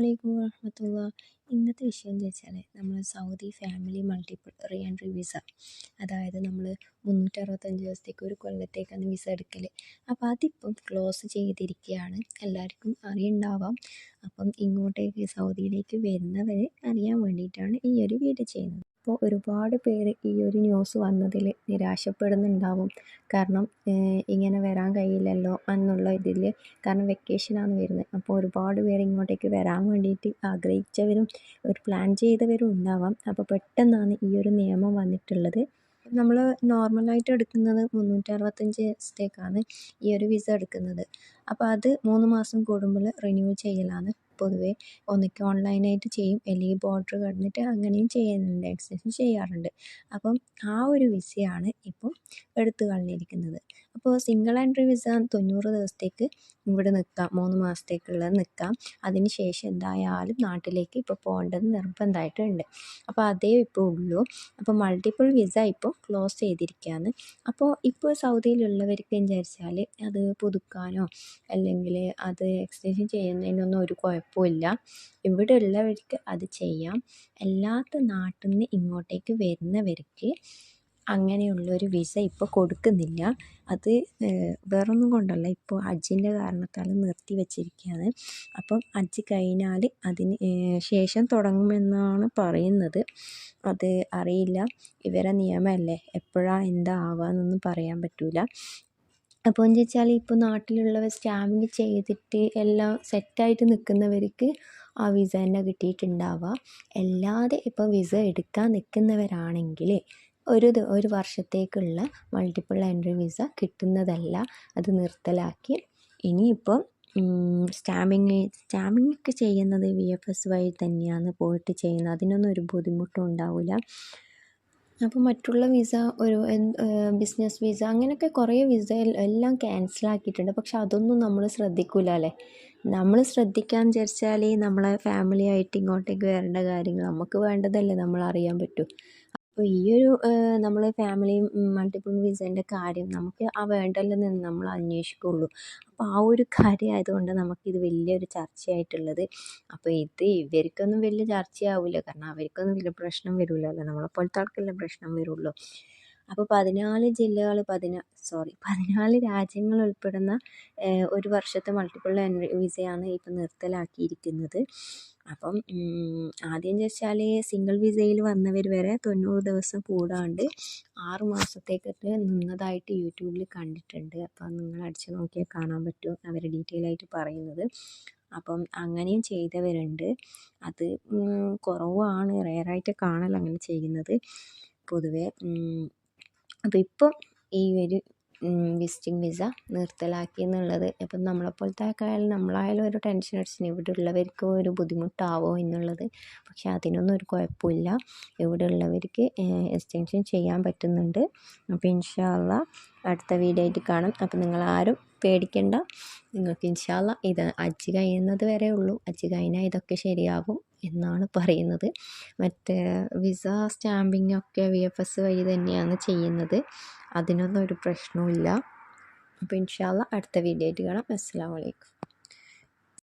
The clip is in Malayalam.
വലൈക്കും വാഹമത്തുള്ള ഇന്നത്തെ വിഷയം എന്ന് വെച്ചാൽ നമ്മൾ Saudi family multiple reentry visa. അതായത് നമ്മൾ മുന്നൂറ്ററുപത്തഞ്ച് ദിവസത്തേക്ക് ഒരു കൊല്ലത്തേക്കാണ് വിസ എടുക്കൽ അപ്പോൾ അതിപ്പം ക്ലോസ് ചെയ്തിരിക്കുകയാണ് എല്ലാവർക്കും അറിയുണ്ടാവാം. അപ്പം ഇങ്ങോട്ടേക്ക് സൗദിയിലേക്ക് വരുന്നവരെ അറിയാൻ വേണ്ടിയിട്ടാണ് ഈ ഒരു വീഡിയോ ചെയ്യുന്നത്. അപ്പോൾ ഒരുപാട് പേര് ഈ ഒരു ന്യൂസ് വന്നതിൽ നിരാശപ്പെടുന്നുണ്ടാവും. കാരണം ഇങ്ങനെ വരാൻ കഴിയില്ലല്ലോ എന്നുള്ള ഇതിൽ കാരണം വെക്കേഷനാണ് വരുന്നത്. അപ്പോൾ ഒരുപാട് പേര് ഇങ്ങോട്ടേക്ക് വരാൻ വേണ്ടിയിട്ട് ആഗ്രഹിച്ചവരും ഒരു പ്ലാൻ ചെയ്തവരും ഉണ്ടാവാം. അപ്പോൾ പെട്ടെന്നാണ് ഈ ഒരു നിയമം വന്നിട്ടുള്ളത്. നമ്മൾ നോർമലായിട്ട് എടുക്കുന്നത് മുന്നൂറ്റി അറുപത്തഞ്ച് ദിവസത്തേക്കാണ് ഈ ഒരു വിസ എടുക്കുന്നത്. അപ്പോൾ അത് മൂന്ന് മാസം കൂടുമ്പോൾ റിന്യൂ ചെയ്യലാണ്. പൊതുവേ ഒന്നുകിൽ ഓൺലൈനായിട്ട് ചെയ്യും. അല്ലെങ്കിൽ ബോർഡർ കടന്നിട്ട് അങ്ങനെയും ചെയ്യുന്നുണ്ട്. എക്സ്റ്റൻഷൻ ചെയ്യാറുണ്ട്. അപ്പം ആ ഒരു വിസയാണ് ഇപ്പം എടുത്തു കളഞ്ഞിരിക്കുന്നത്. അപ്പോൾ സിംഗിൾ എൻട്രി വിസ തൊണ്ണൂറ് ദിവസത്തേക്ക് ഇവിടെ നിൽക്കാം. മൂന്ന് മാസത്തേക്കുള്ളത് നിൽക്കാം. അതിന് ശേഷം എന്തായാലും നാട്ടിലേക്ക് ഇപ്പോൾ പോകേണ്ടത് നിർബന്ധമായിട്ടുണ്ട്. അപ്പോൾ അതേ ഇപ്പോൾ ഉള്ളൂ. അപ്പോൾ മൾട്ടിപ്പിൾ വിസ ഇപ്പോൾ ക്ലോസ് ചെയ്തിരിക്കുകയാണ്. അപ്പോൾ ഇപ്പോൾ സൗദിയിലുള്ളവർക്ക് വിചാരിച്ചാൽ അത് പുതുക്കാനോ അല്ലെങ്കിൽ അത് എക്സ്റ്റൻഷൻ ചെയ്യുന്നതിനൊന്നും ഒരു കുഴപ്പമില്ല. ഇവിടെ ഉള്ളവർക്ക് അത് ചെയ്യാം. അല്ലാത്ത നാട്ടിൽ നിന്ന് ഇങ്ങോട്ടേക്ക് വരുന്നവർക്ക് അങ്ങനെയുള്ളൊരു വിസ ഇപ്പോൾ കൊടുക്കുന്നില്ല. അത് വേറൊന്നും കൊണ്ടല്ല. ഇപ്പോൾ ഹജ്ജിന്റെ കാരണത്താൽ നിർത്തി വച്ചിരിക്കുകയാണ് അപ്പം ഹജ്ജ് കഴിഞ്ഞാൽ അതിന് ശേഷം തുടങ്ങുമെന്നാണ് പറയുന്നത്. അത് അറിയില്ല. ഇവരെ നിയമമല്ലേ എപ്പോഴാണ് എന്താ ആവുകയെന്നൊന്നും പറയാൻ പറ്റില്ല അപ്പോൾ എന്ന് വെച്ചാൽ ഇപ്പോൾ നാട്ടിലുള്ളവർ സ്റ്റാമ്പിങ് ചെയ്തിട്ട് എല്ലാം സെറ്റായിട്ട് നിൽക്കുന്നവർക്ക് ആ വിസ തന്നെ കിട്ടിയിട്ടുണ്ടാവുക അല്ലാതെ ഇപ്പോൾ വിസ എടുക്കാൻ നിൽക്കുന്നവരാണെങ്കിൽ ഒരു ഒരു വർഷത്തേക്കുള്ള മൾട്ടിപ്പിൾ എൻട്രി വിസ കിട്ടുന്നതല്ല. അത് നിർത്തലാക്കി. ഇനിയിപ്പം സ്റ്റാമ്പിങ് സ്റ്റാമ്പിങ് ഒക്കെ ചെയ്യുന്നത് വി എഫ് എസ് വഴി തന്നെയാണ് പോയിട്ട് ചെയ്യുന്നത്. അതിനൊന്നും ഒരു ബുദ്ധിമുട്ടും ഉണ്ടാവില്ല അപ്പോൾ മറ്റുള്ള വിസ ഒരു ബിസിനസ് വിസ അങ്ങനെയൊക്കെ കുറേ വിസ എല്ലാം ക്യാൻസൽ ആക്കിയിട്ടുണ്ട്. പക്ഷെ അതൊന്നും നമ്മൾ ശ്രദ്ധിക്കില്ല അല്ലേ? നമ്മൾ ശ്രദ്ധിക്കാൻ വിചാരിച്ചാൽ നമ്മളെ ഫാമിലി ആയിട്ട് ഇങ്ങോട്ടേക്ക് വരേണ്ട കാര്യങ്ങൾ നമുക്ക് വേണ്ടതല്ലേ നമ്മൾ അറിയാൻ പറ്റൂ. അപ്പോൾ ഈ ഒരു നമ്മൾ ഫാമിലി മൾട്ടിപ്പിൾ വിസേന്റെ കാര്യം നമുക്ക് ആ വേണ്ടല്ല നിന്ന് നമ്മൾ അന്വേഷിക്കുകയുള്ളൂ അപ്പോൾ ആ ഒരു കാര്യമായതുകൊണ്ട് നമുക്കിത് വലിയൊരു ചർച്ചയായിട്ടുള്ളത്. അപ്പോൾ ഇത് ഇവർക്കൊന്നും വലിയ ചർച്ചയാവില്ല കാരണം അവർക്കൊന്നും വലിയ പ്രശ്നം വരില്ലല്ലോ നമ്മളെപ്പോലത്തെ ആൾക്കല്ലേ പ്രശ്നം വരുള്ളൂ. അപ്പോൾ പതിനാല് ജില്ലകൾ പതിനാ സോറി പതിനാല് രാജ്യങ്ങൾ ഉൾപ്പെടുന്ന ഒരു വർഷത്തെ മൾട്ടിപ്പിൾ എൻട്രി വിസയാണ് ഇപ്പം നിർത്തലാക്കിയിരിക്കുന്നത്. അപ്പം ആദ്യം ചോദിച്ചാൽ സിംഗിൾ വിസയിൽ വന്നവർ വരെ തൊണ്ണൂറ് ദിവസം കൂടാണ്ട് ആറ് മാസത്തേക്കൊക്കെ നിന്നതായിട്ട് യൂട്യൂബിൽ കണ്ടിട്ടുണ്ട്. അപ്പം നിങ്ങൾ അടിച്ച് നോക്കിയാൽ കാണാൻ പറ്റും അവർ ഡീറ്റെയിൽ ആയിട്ട് പറയുന്നത്. അപ്പം അങ്ങനെയും ചെയ്തവരുണ്ട്. അത് കുറവാണ് റെയറായിട്ട് കാണൽ അങ്ങനെ ചെയ്യുന്നത്. പൊതുവേ അപ്പോൾ ഇപ്പം ഈ ഒരു വിസിറ്റിംഗ് വിസ നിർത്തലാക്കി എന്നുള്ളത് ഇപ്പം നമ്മളെപ്പോലത്തെ ആയാലും നമ്മളായാലും ഒരു ടെൻഷൻ അടിച്ചിന് ഇവിടെ ഉള്ളവർക്ക് ഒരു ബുദ്ധിമുട്ടാവോ എന്നുള്ളത്. പക്ഷേ അതിനൊന്നും ഒരു കുഴപ്പമില്ല. ഇവിടെ ഉള്ളവർക്ക് എക്സ്റ്റൻഷൻ ചെയ്യാൻ പറ്റുന്നുണ്ട്. അപ്പോൾ ഇൻഷാല്ല അടുത്ത വീഡിയോ ആയിട്ട് കാണാം. അപ്പം നിങ്ങൾ ആരും പേടിക്കണ്ട. നിങ്ങൾക്ക് ഇൻഷാല്ല ഇത് അജ്ജ് കഴിയുന്നത് വരെ ഉള്ളൂ. അജ്ജ് കഴിഞ്ഞാൽ ഇതൊക്കെ ശരിയാകും. എന്നാണ് പറയുന്നത്. മറ്റേ വിസ സ്റ്റാമ്പിംഗ് ഒക്കെ വി എഫ് എസ് വഴി തന്നെയാണ് ചെയ്യുന്നത്. അതിനൊന്നും ഒരു പ്രശ്നവും അപ്പോൾ ഇൻഷാല്ല അടുത്ത വീഡിയോ ആയിട്ട് കാണാം. അസ്സാം വലൈക്കും